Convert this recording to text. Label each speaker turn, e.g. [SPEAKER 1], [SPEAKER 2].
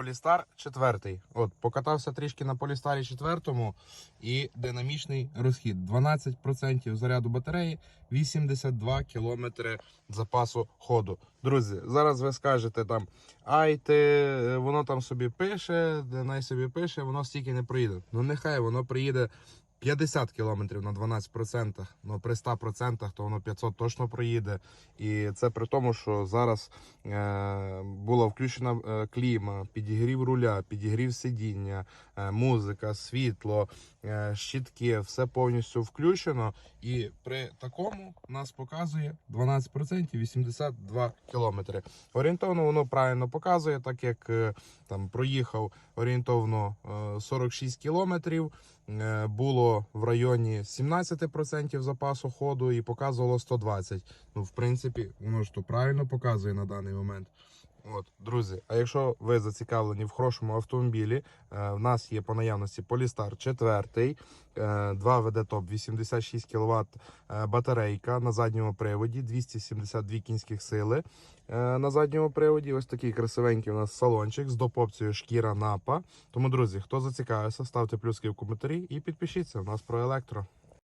[SPEAKER 1] Полістар 4. От, покатався трішки на Полістарі 4 і динамічний розхід. 12% заряду батареї, 82 км запасу ходу. Друзі, зараз ви скажете там, ай ти, воно там собі пише, най собі пише, воно стільки не проїде. Ну нехай воно приїде 50 кілометрів на 12%, ну при 100% то воно 500 точно проїде. І це при тому, що зараз е, була включена е, кліма, підігрів руля, підігрів сидіння, е, музика, світло, е, щітки, все повністю включено. І при такому нас показує 12% 82 кілометри. Орієнтовно воно правильно показує, так як е, там проїхав орієнтовно е, 46 кілометрів. Е, Було в районі 17% запасу ходу і показувало 120. Ну, в принципі, воно ж то правильно показує на даний момент. От, друзі, а якщо ви зацікавлені в хорошому автомобілі, е, в нас є по наявності Polestar 4, е, 2 ВД топ 86 кВт е, батарейка на задньому приводі, 272 кінських сили е, на задньому приводі. Ось такий красивенький у нас салончик з допопцією шкіра напа. Тому, друзі, хто зацікавився, ставте плюски в коментарі і підпишіться. У нас про електро.